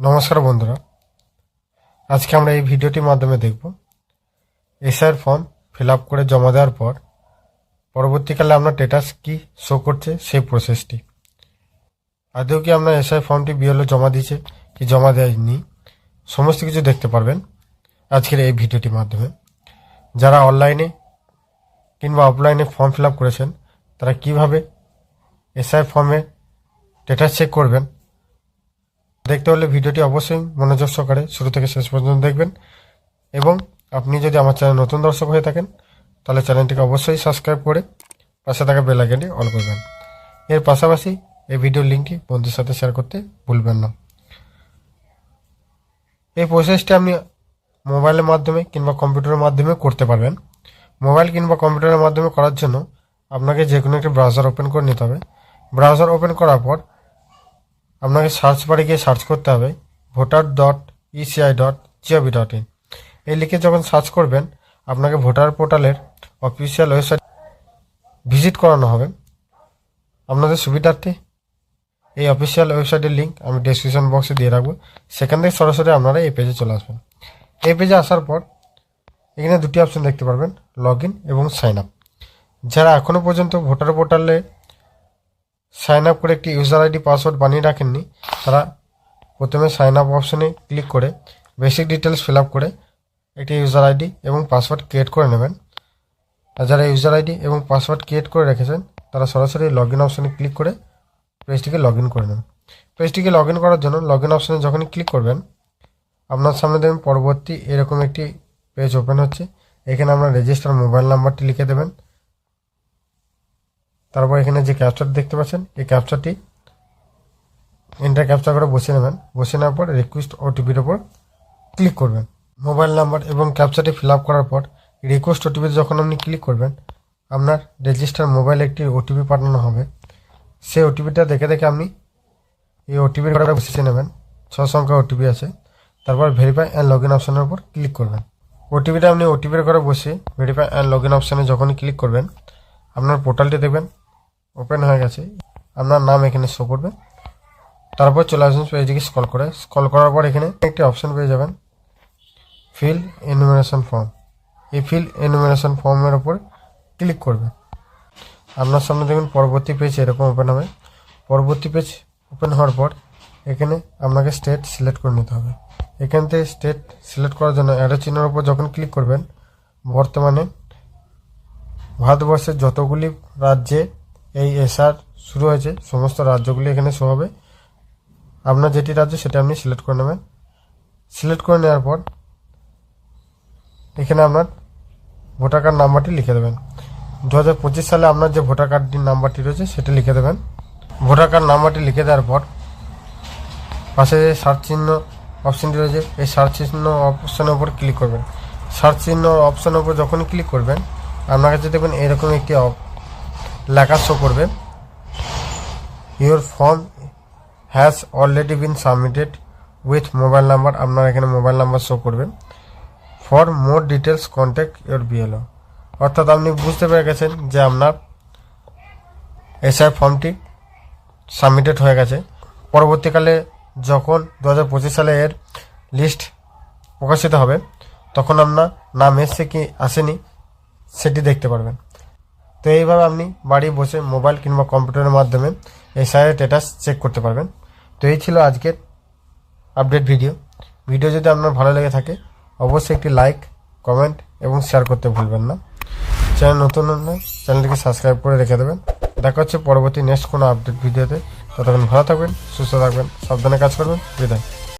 নমস্কার বন্ধুরা। আজকে আমরা এই ভিডিওটির মাধ্যমে দেখব এসআইয়ের ফর্ম ফিল আপ করে জমা দেওয়ার পর পরবর্তীকালে আপনার স্টেটাস কি শো করছে সেই প্রসেসটি আদৌ কি আপনার এসআই ফর্মটি বিএলও জমা দিয়েছে কি জমা দেয়নি, সমস্ত কিছু দেখতে পারবেন আজকের এই ভিডিওটির মাধ্যমে। যারা অনলাইনে কিংবা অফলাইনে ফর্ম ফিল আপ করেছেন, তারা কীভাবে এসআই ফর্মে স্টেটাস চেক করবেন দেখতে হলে ভিডিওটি অবশ্যই মনোযোগ সহকারে শুরু থেকে শেষ পর্যন্ত দেখবেন। এবং আপনি যদি আমার চ্যানেল নতুন দর্শক হয়ে থাকেন, তাহলে চ্যানেলটিকে অবশ্যই সাবস্ক্রাইব করে পাশে থাকা বেল আইকনটি অল করবেন। এর পাশাপাশি এই ভিডিওর লিঙ্কটি বন্ধুর সাথে শেয়ার করতে ভুলবেন না। এই প্রসেসটি আপনি মোবাইলের মাধ্যমে কিংবা কম্পিউটারের মাধ্যমে করতে পারবেন। মোবাইল কিংবা কম্পিউটারের মাধ্যমে করার জন্য আপনাকে যে কোনো একটি ব্রাউজার ওপেন করে নিতে হবে। ব্রাউজার ওপেন করার পর আপনাকে সার্চ বারে গিয়ে সার্চ করতে হবে voter dot ECI dot GOV dot in এই লিখে যখন সার্চ করবেন, আপনাকে ভোটার পোর্টালের অফিসিয়াল ওয়েবসাইট ভিজিট করানো হবে। আপনাদের সুবিধার্থে এই অফিসিয়াল ওয়েবসাইটের লিঙ্ক আমি ডেসক্রিপশন বক্সে দিয়ে রাখব। সেখান থেকে সরাসরি আপনারা এই পেজে চলে আসবেন। এই পেজে আসার পর এখানে দুটি অপশন দেখতে পারবেন লগ ইন এবং সাইন আপ যারা এখনও পর্যন্ত ভোটার পোর্টালে সাইন আপ করে একটি ইউজার আইডি পাসওয়ার্ড বানিয়ে রাখেননি, তারা প্রথমে সাইন আপ অপশনে ক্লিক করে বেসিক ডিটেলস ফিল আপ করে একটি ইউজার আইডি এবং পাসওয়ার্ড ক্রিয়েট করে নেবেন। আর যারা ইউজার আইডি এবং পাসওয়ার্ড ক্রিয়েট করে রেখেছেন, তারা সরাসরি লগ ইন অপশনে ক্লিক করে পেজটিকে লগ ইন করে নেবেন। পেজটিকে লগ ইন করার জন্য লগ ইন অপশনে যখনই ক্লিক করবেন, আপনার সামনে দেখবেন পরবর্তী এরকম একটি পেজ ওপেন হচ্ছে। এখানে আপনার রেজিস্টার মোবাইল নাম্বারটি লিখে দেবেন। তারপর এখানে যে ক্যাপচার দেখতে পাচ্ছেন, এই ক্যাপচারটি এন্টার ক্যাপচার করে বসিয়ে নেবেন। বসিয়ে নেওয়ার পর রিকোয়েস্ট ওটিপির ওপর ক্লিক করবেন। মোবাইল নাম্বার এবং ক্যাপচারটি ফিল আপ করার পর রিকোয়েস্ট ওটিপিতে যখন আপনি ক্লিক করবেন, আপনার রেজিস্টার মোবাইলে একটি ওটিপি পাঠানো হবে। সেই ওটিপিটা দেখে দেখে আপনি এই ওটিপির করে বসিয়ে নেবেন। ছ সংখ্যা ওটিপি আছে। তারপর ভেরিফাই অ্যান্ড লগ ইন অপশানের উপর ক্লিক করবেন। ওটিপিটা আপনি ওটিপির করে বসে ভেরিফাই অ্যান্ড লগ ইন অপশানে যখনই ক্লিক করবেন, আপনার পোর্টালটি দেখবেন ওপেন হয়ে গেছে। আপনার নাম এখানে শো করবে। তারপর চলে আসবেন পেজটিকে স্ক্রল করে। স্ক্রল করার পর এখানে একটি অপশন পেয়ে যাবেন। ফিল এনুমিনেশন ফর্ম এই ফিল এনুমিনেশন ফর্মের ওপর ক্লিক করবে। আপনার সামনে দেখবেন পরবর্তী পেজ এরকম ওপেন হবে। পরবর্তী পেজ ওপেন হওয়ার পর এখানে আপনাকে স্টেট সিলেক্ট করে নিতে হবে। এখান থেকে স্টেট সিলেক্ট করার জন্য অ্যারো চিহ্নের উপর যখন ক্লিক করবেন, বর্তমানে ভারতবর্ষের যতগুলি রাজ্যে এই এসআর শুরু হয়েছে। সমস্ত রাজ্যগুলি এখানে শো হবে। আপনার যেটি রাজ্য সেটা আপনি সিলেক্ট করে নেবেন। সিলেক্ট করে নেওয়ার পর এখানে আপনার ভোটার কার্ড নাম্বারটি লিখে দেবেন। দু হাজার পঁচিশ সালে আপনার যে ভোটার কার্ডটির নাম্বারটি রয়েছে সেটা লিখে দেবেন। ভোটার কার্ড নাম্বারটি লিখে দেওয়ার পর পাশে যে সার্চ চিহ্ন অপশানটি রয়েছে, এই সার্চ চিহ্ন অপশানের উপর ক্লিক করবেন। সার্চ চিহ্ন অপশানের উপর যখন ক্লিক করবেন, আপনার কাছে দেখবেন এরকম একটি অপ- লেখা শো করবে your form has already been submitted with mobile number আপনার এখানে মোবাইল নাম্বার শো করবে। For more details contact your BLO অর্থাৎ আপনি বুঝতে পেরে গেছেন যে আপনার এসআই ফর্মটি সাবমিটেড হয়ে গেছে। পরবর্তীকালে যখন দু হাজার পঁচিশ সালে এর লিস্ট প্রকাশিত হবে, তখন আপনার নাম এসছে কি আসেনি, সেটি দেখতে পারবেন। তো এইভাবে আপনি বাড়ি বসে মোবাইল কিংবা কম্পিউটারের মাধ্যমে এই সাইডের স্ট্যাটাস চেক করতে পারবেন। তো এই ছিল আজকের আপডেট ভিডিও ভিডিও যদি আপনার ভালো লেগে থাকে, অবশ্যই একটি লাইক কমেন্ট এবং শেয়ার করতে ভুলবেন না। চ্যানেল নতুন হলে চ্যানেলটিকে সাবস্ক্রাইব করে রেখে দেবেন। দেখা হচ্ছে পরবর্তী নেক্সট কোনো আপডেট ভিডিওতে ততক্ষণ ভালো থাকবেন, সুস্থ থাকবেন, সাবধানে কাজ করবেন। বিদায়।